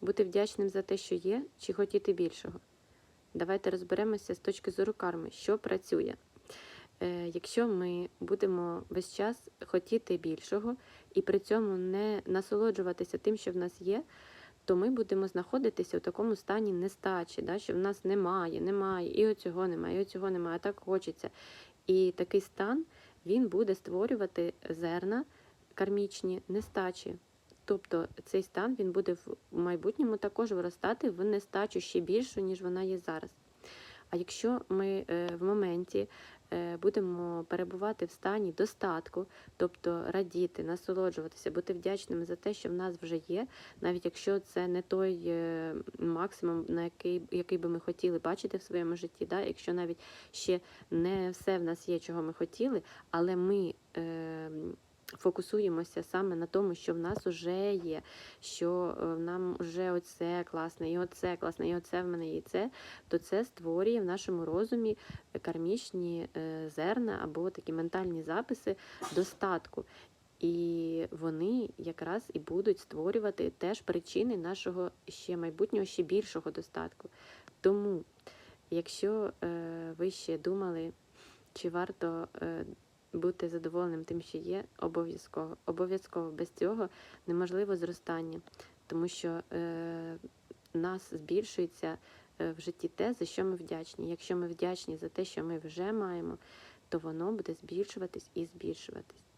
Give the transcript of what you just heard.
Бути вдячним за те, що є, чи хотіти більшого. Давайте розберемося з точки зору карми, що працює. Е, Якщо ми будемо весь час хотіти більшого і при цьому не насолоджуватися тим, що в нас є, то ми будемо знаходитися у такому стані нестачі, да, що в нас немає, немає, і оцього немає, і оцього немає, а так хочеться. І такий стан він буде створювати зерна кармічні нестачі. Тобто цей стан він буде в майбутньому також виростати в нестачу ще більшу, ніж вона є зараз. А якщо ми е, в моменті е, будемо перебувати в стані достатку, тобто радіти, насолоджуватися, бути вдячними за те, що в нас вже є, навіть якщо це не той е, максимум, на який, який би ми хотіли бачити в своєму житті, да? якщо навіть ще не все в нас є, чого ми хотіли, але ми. Е, Фокусуємося саме на тому, що в нас вже є, що е, нам вже оце класне, і оце класне, і оце в мене є і це, то це створює в нашому розумі кармічні е, зерна або такі ментальні записи достатку. І вони якраз і будуть створювати теж причини нашого ще майбутнього, ще більшого достатку. Тому, якщо е, ви ще думали, чи варто бути задоволеним тим, що є, обов'язково. Обов'язково без цього неможливо зростання, тому що е, нас збільшується е, в житті те, за що ми вдячні. Якщо ми вдячні за те, що ми вже маємо, то воно буде збільшуватись і збільшуватись.